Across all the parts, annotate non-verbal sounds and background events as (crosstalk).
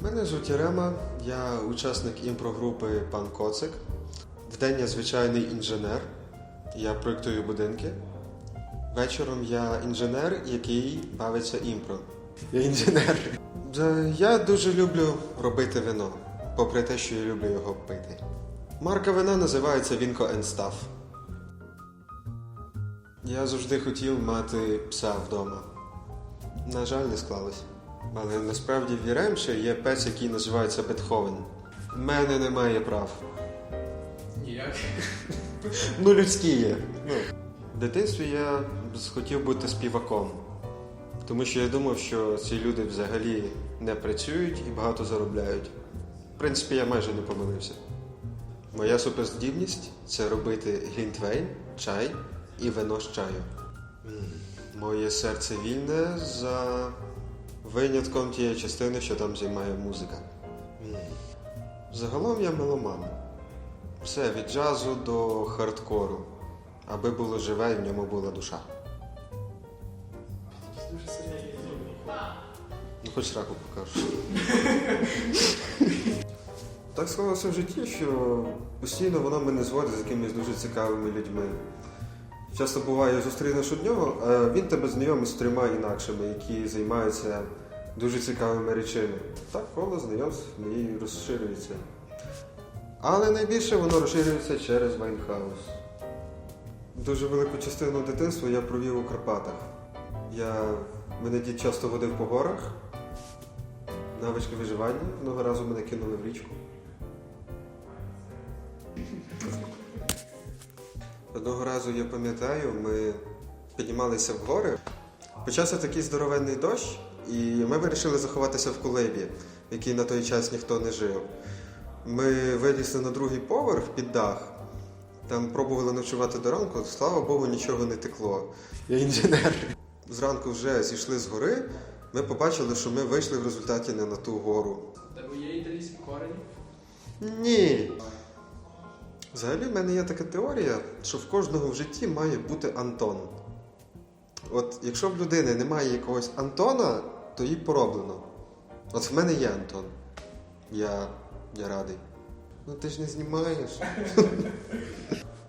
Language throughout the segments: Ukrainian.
Мене звуть Єрема, я учасник імпрогрупи Пан Коцик. Вдень я звичайний інженер. Я проєктую будинки. Вечором я інженер, який бавиться імпро. Я інженер. Е, Я дуже люблю робити вино, попри те, що я люблю його пити. Марка вина називається Вінко Stuff. Я завжди хотів мати пса вдома. На жаль, не склалось. Але насправді в Єремші є пес, який називається Бетховен. В мене немає прав. Ніяк. Ну, людські є. Ну. В дитинстві я хотів бути співаком. Тому що я думав, що ці люди взагалі не працюють і багато заробляють. В принципі, я майже не помилився. Моя суперздібність це робити глінтвейн, чай і вино з чаю. Моє серце вільне за винятком тієї частини, що там займає музика. Загалом я меломан. Все від джазу до хардкору. Аби було живе і в ньому була душа. Ну, хоч раку покажу. так склалося в житті, що постійно воно мене зводить з якимись дуже цікавими людьми. Часто буває, зустрінеш одного, а він тебе знайомить з трьома інакшими, які займаються дуже цікавими речами. Так коло знайомств мої розширюється. Але найбільше воно розширюється через Вайнхаус. Дуже велику частину дитинства я провів у Карпатах. Я мене дід часто водив по горах. Навички виживання. Одного разу мене кинули в річку. Одного разу я пам'ятаю, ми піднімалися в гори. Почався такий здоровенний дощ, і ми вирішили заховатися в колибі, в якій на той час ніхто не жив. Ми вилізли на другий поверх під дах. Там пробували ночувати до ранку, слава Богу, нічого не текло. Я інженер. Зранку вже зійшли з гори. Ми побачили, що ми вийшли в результаті не на ту гору. Тебе є італійські корені? Ні. Взагалі, в мене є така теорія, що в кожного в житті має бути Антон. От якщо в людини немає якогось Антона, то їй пороблено. От в мене є Антон. Я, я радий. Ну ти ж не знімаєш. (laughs)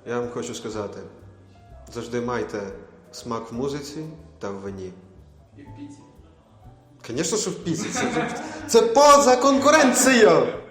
Я вам хочу сказати: завжди майте смак в музиці та в вині. І в піці. Звісно, що в піці. Це, це поза конкуренцією!